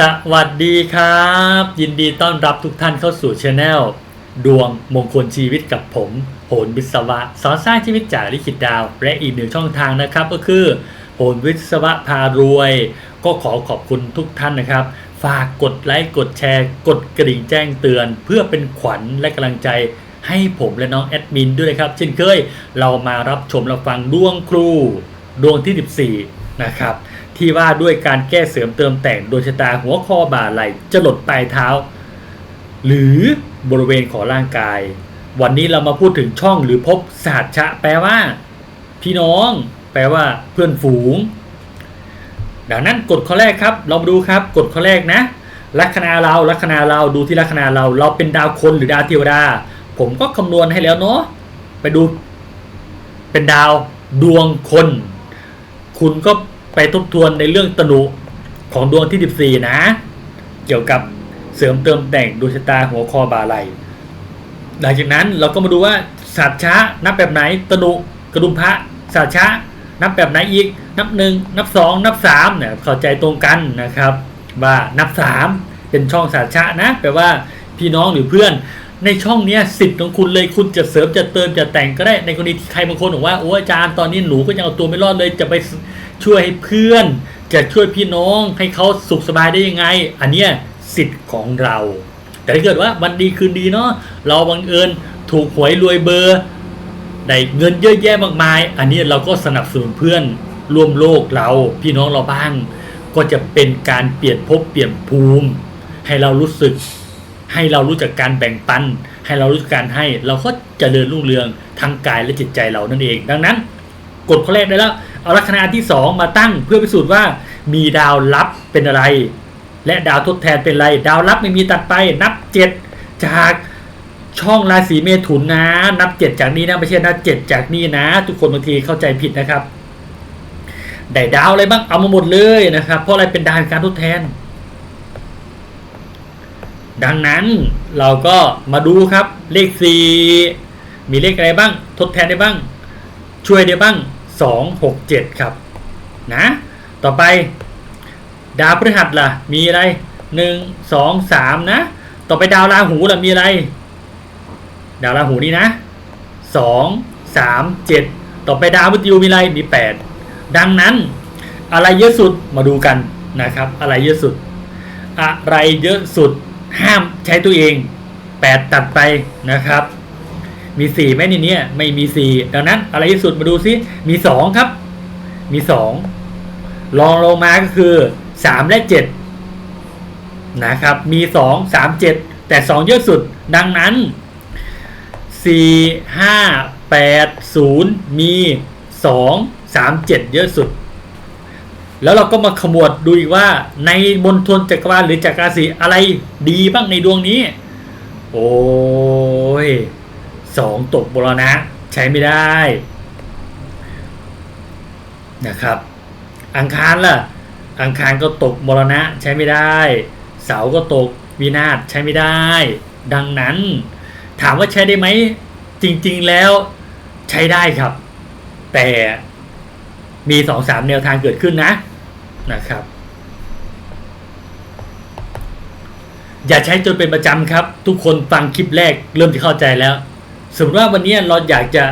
สวัสดีครับ ยินดีต้อนรับทุกท่านเข้าสู่ช anel ดวงมงคลชีวิตกับผม โหนวิศวะ สอนสร้างชีวิตจากลิขิตดาว และอีกหนึ่งช่องทางนะครับ ก็คือโหนวิศวะพารวย ก็ขอขอบคุณทุกท่านนะครับ ฝากกดไลค์กดแชร์ กดกระดิ่งแจ้งเตือน เพื่อเป็นขวัญและกำลังใจให้ผมและน้องแอดมินด้วยนะครับ เช่นเคยเรามารับชมรับฟังดวงครู ดวงที่ 14 นะครับ ที่ว่าด้วยการแก้เสริมเติมแต่งโดยชะตาหัวคอบ่าไหล่จะหลดปลายเท้า หรือบริเวณของร่างกาย วันนี้เรามาพูดถึงช่องหรือพบศาสตร์ชะ แปลว่า พี่น้อง แปลว่าเพื่อนฝูง ดังนั้นกฎข้อแรกครับ เรามาดูครับกฎข้อแรกนะลัคนาเราลัคนาเราดูที่ลัคนาเรา เราเป็นดาวคนหรือดาวเทวดา ผมก็คำนวณให้แล้วเนาะไปดู เป็นดาวดวงคน คุณก็ ไปทบทวนในเรื่องตนุของดวงที่ 14 นะ เกี่ยวกับเสริมเติมแต่งดวงชะตาหัวคอบาไหลหลังจากนั้นเราก็มาดูว่าศาสตร์ช้านับแบบไหนตนุกระดุมพระศาสตร์ช้านับแบบไหนอีก นับหนึ่งนับสองนับสามเนี่ยเข้าใจตรงกันนะครับ ว่านับสามเป็นช่องศาสตร์ช้านะแปลว่าพี่น้องหรือเพื่อน ในช่องเนี้ยสิทธิ์ของคุณเลยคุณจะเสริมจะเติมจะแต่งก็ได้ในกรณีที่ใครบางคนบอกว่าโอ้อาจารย์ตอนนี้หนูก็ยังเอาตัวไม่รอดเลยจะไปช่วยให้เพื่อน จะช่วยพี่น้องให้เขาสุขสบายได้ยังไง อันเนี้ยสิทธิ์ของเรา แต่ถ้าเกิดว่าวันดีคืนดีเนาะเราบังเอิญถูกหวยรวยเบอร์ได้เงินเยอะแยะมากมาย อันนี้เราก็สนับสนุนเพื่อนร่วมโลกเราพี่น้องเราบ้าง ก็จะเป็นการเปลี่ยนภพเปลี่ยนภูมิ ให้เรารู้สึก ให้เรารู้จักการแบ่งปัน ให้เรารู้จักการให้ เราก็เจริญรุ่งเรืองทางกายและจิตใจเรานั่นเอง ดังนั้นกฎข้อแรกได้แล้ว เอาลัคนาที่ 2 มาตั้งเพื่อพิสูจน์ว่ามีดาวลับเป็นอะไร และดาวทดแทนเป็นอะไร ดาวลับไม่มีตัดไปนับ 7 จากช่องราศีเมถุนนะ นับ 7 จากนี้นะไม่ใช่นับ 7 จากนี้นะ ทุกคนบางทีเข้าใจผิดนะครับได้ดาวอะไรบ้างเอามาหมดเลยนะครับ เพราะอะไรเป็นดาวการทดแทน ดังนั้นเราก็มาดูครับเลข 4 มีเลขอะไรบ้าง ทดแทนได้บ้าง ช่วยได้บ้าง 2 6 7 ครับ นะ ต่อไป ดาวพฤหัสล่ะ มีอะไร 1 2 3 นะ ต่อไปดาวราหูล่ะ มีอะไร ดาวราหูนี่นะ 2 3 7 ต่อไปดาวมฤตยูมีอะไร มี 8 ดังนั้นอะไรเยอะสุดมาดูกันนะครับ อะไรเยอะสุด อะไรเยอะสุด ห้ามใช้ตัวเอง 8 ตัดไปนะครับ มีสี่ไหมในนี้ไม่มีสี่ดังนั้นอะไรที่สุดมาดูซิมีสองครับ มีสองลองลงมาก็คือสามและเจ็ดนะครับ มีสองสามเจ็ดแต่สองเยอะสุด ดังนั้นสี่ห้าแปดศูนย์มีสองสามเจ็ดเยอะสุด แล้วเราก็มาขมวดดูอีกว่าในมณฑลจักรวาลหรือจักรราศีอะไรดีบ้างในดวงนี้ โอ้ยสองตกบรณะ ใช้ไม่ได้นะครับ อังคารล่ะ อังคารก็ตกมรณะใช้ไม่ได้ เสาก็ตกวินาศใช้ไม่ได้ ดังนั้น ถามว่าใช้ได้ไหมจริง ๆแล้วใช้ได้ครับ แต่ มีสองสามแนวทางเกิดขึ้นนะนะครับ อย่าใช้จนเป็นประจำครับ ทุกคนฟังคลิปแรกเริ่มจะเข้าใจแล้ว สมมติว่าวันนี้เราอยากจะ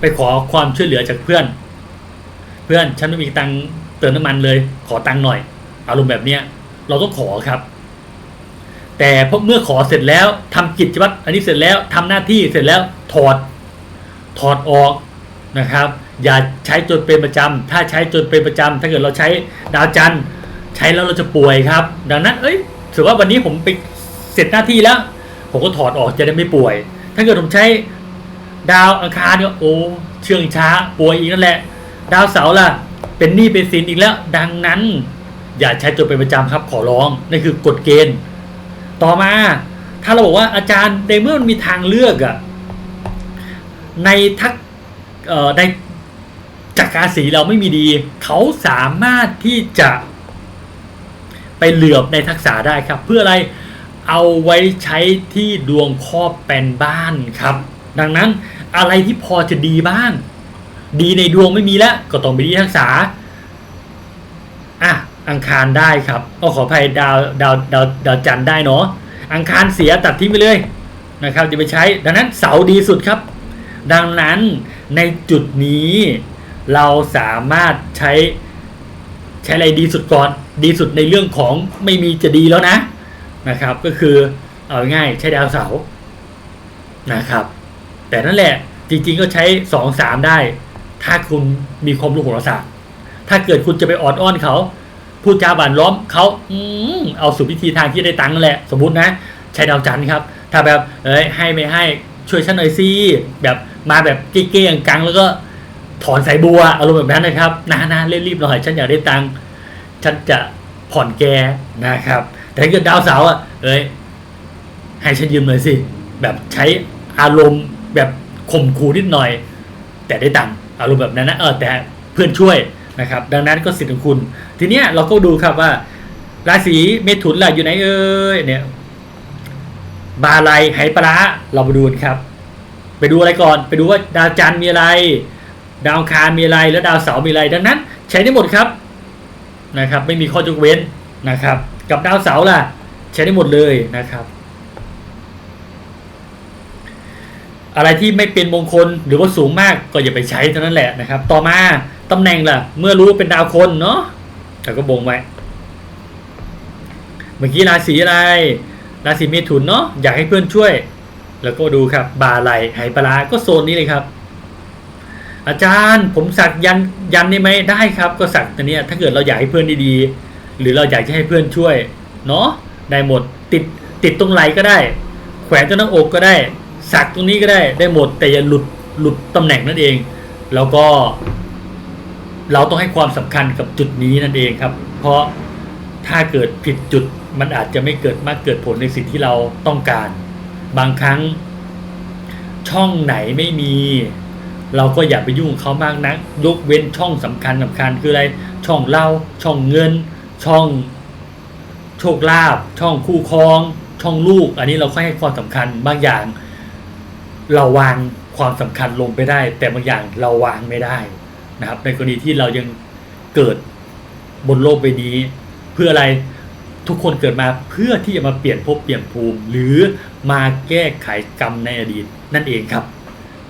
ไปขอความช่วยเหลือจากเพื่อน เพื่อนฉันไม่มีตังเติมน้ำมันเลย ขอตังหน่อย อารมณ์แบบเนี้ยเราต้องขอครับ แต่พอเมื่อขอเสร็จแล้วทำกิจวัตรอันนี้เสร็จแล้วทำหน้าที่เสร็จแล้วถอดถอดออกนะครับ อย่าใช้จนเป็นประจำถ้าใช้จนเป็นประจำถ้าเกิดเราใช้ดาวจันทร์ใช้แล้วเราจะป่วยครับ ดังนั้นเอ้ยถือว่าวันนี้ผมไปเสร็จหน้าที่แล้ว ผมก็ถอดออกจะได้ไม่ป่วย ถ้าเกิดผมใช้ดาวอังคารเนี่ยโอ้เชื่องช้าป่วยอีกนั่นแหละ ดาวเสาร์ล่ะ เป็นหนี้เป็นสินอีกแล้ว ดังนั้น อย่าใช้จนเป็นประจำครับขอร้องนั่นคือกฎเกณฑ์ ต่อมา ถ้าเราบอกว่าอาจารย์ในเมื่อมันมีทางเลือกอะในทักเอ่อใน จักรราศีเราไม่มีดี เขาสามารถที่จะไปเหลือบในทักษะได้ครับ เพื่ออะไรเอาไว้ใช้ที่ดวงครอบแปนบ้านครับ ดังนั้นอะไรที่พอจะดีบ้าง ดีในดวงไม่มีแล้ว ก็ต้องไปดีทักษะอะอังคารได้ครับก็ขออภัยดาวดาวดาวดาวจันได้เนาะอังคารเสียตัดทิ้งไปเลยนะครับจะไปใช้ ดังนั้นเสาดีสุดครับ ดังนั้นในจุดนี้ เราสามารถใช้ใช้อะไรดีสุดก่อนดีสุดในเรื่องของไม่มีจะดีแล้วนะนะครับ ก็คือเอาง่ายใช้ดาวเสาร์นะครับ แต่นั่นแหละจริงๆก็ใช้สองสามได้ ถ้าคุณมีความรู้โหราศาสตร์ถ้าเกิดคุณจะไปออดอ้อนเขาพูดจาหวานล้อมเขาอืเอาสู่พิธีทางที่ได้ตังค์นั่นแหละ สมมตินะใช้ดาวจันทร์ครับ ถ้าแบบเอ้ยให้ไม่ให้ช่วยฉันหน่อยสิแบบมาแบบเก้ๆกังๆแล้วก็ ถอนสายบัวอารมณ์แบบนั้นนะครับนานาเร่งรีบหน่อยฉันอยากได้ตังค์ฉันจะผ่อนแกนะครับ แต่ถ้าเกิดดาวเสาอะเอ้ยให้ฉันยืมหน่อยสิ แบบใช้อารมณ์แบบข่มขู่นิดหน่อย แต่ได้ตังค์อารมณ์แบบนั้นนะเออแต่เพื่อนช่วยนะครับ ดังนั้นก็สิทธิ์ของคุณ ทีเนี้ยเราก็ดูครับว่า ราศีเมถุนล่ะอยู่ไหนเอ้ยเนี่ยบาลัยไหปลาเรามาดูนครับ ไปดูอะไรก่อน ไปดูว่าดาวจันทร์มีอะไร ดาวคารมีอะไรแล้วดาวเสาร์มีอะไรดังนั้น ใช้ได้หมดครับนะครับ ไม่มีข้อยกเว้นนะครับ กับดาวเสาร์ล่ะ ใช้ได้หมดเลยนะครับ อะไรที่ไม่เป็นมงคลหรือว่าสูงมากก็อย่าไปใช้เท่านั้นแหละนะครับ ต่อมาตำแหน่งล่ะ เมื่อรู้เป็นดาวคนเนาะแต่ก็บ่งไว้เมื่อกี้ราศีอะไร ราศีเมถุนเนาะอยากให้เพื่อนช่วย แล้วก็ดูครับ บาไหลไหปลาก็โซนนี้เลยครับ อาจารย์ผมสักยันยันได้ไหมได้ครับ ก็สักตัวเนี้ยถ้าเกิดเราอยากให้เพื่อนดีๆ หรือเราอยากจะให้เพื่อนช่วยเนาะได้หมดติดติดตรงไหลก็ได้ แขวนตรงหน้าอกก็ได้ สักตรงนี้ก็ได้ได้หมดแต่อย่าหลุดหลุดตำแหน่งนั่นเอง แล้วก็ เราต้องให้ความสำคัญกับจุดนี้นั่นเองครับ เพราะถ้าเกิดผิดจุดมันอาจจะไม่เกิดมากเกิดผลในสิ่งที่เราต้องการ บางครั้งช่องไหนไม่มี เราก็อย่าไปยุ่งเขามากนัก ยกเว้นช่องสำคัญสำคัญคืออะไร ช่องเล่าช่องเงิน ช่องโชคลาภช่องคู่ครอง ช่องลูก อันนี้เราค่อยให้ความสำคัญบางอย่าง เราวางความสำคัญลงไปได้ แต่บางอย่างเราวางไม่ได้นะครับ ในกรณีที่เรายังเกิดบนโลกใบนี้ เพื่ออะไรทุกคนเกิดมาเพื่อที่จะมาเปลี่ยนภพเปลี่ยนภูมิ หรือมาแก้ไขกรรมในอดีตนั่นเองครับ